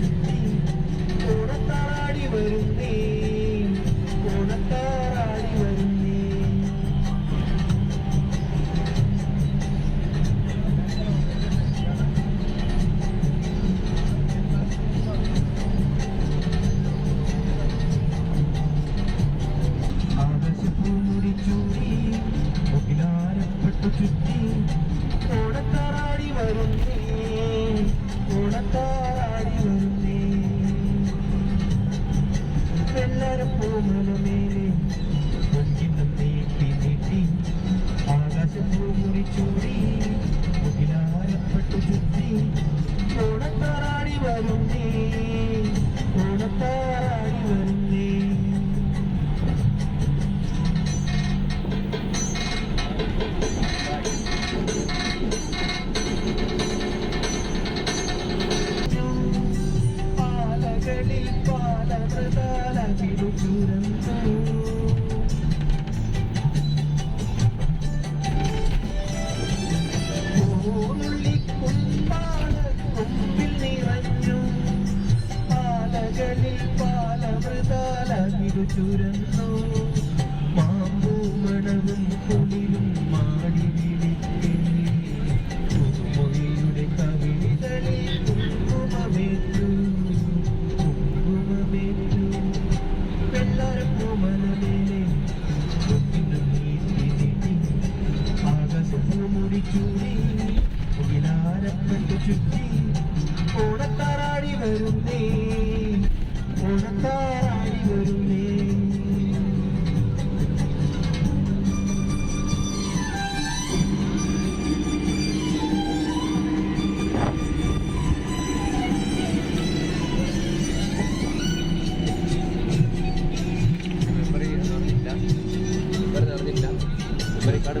Thank you. ഒരു ചുരന്നോ മാമ്പൂമണവും കുളിരും മാടി പുതുമൊഴിയുടെ കവിളികളിൽ കുങ്കുമമേറ്റു കുങ്കുമമേറ്റു വെള്ളാരപ്പൂ മനമേലെ ആകാശപ്പൂ മുടിച്ചൂടി മുകിലാരപ്പെട്ടു ചുറ്റി ഓണത്താറാടി വരുന്നേ മെമ്മറി കാർഡ്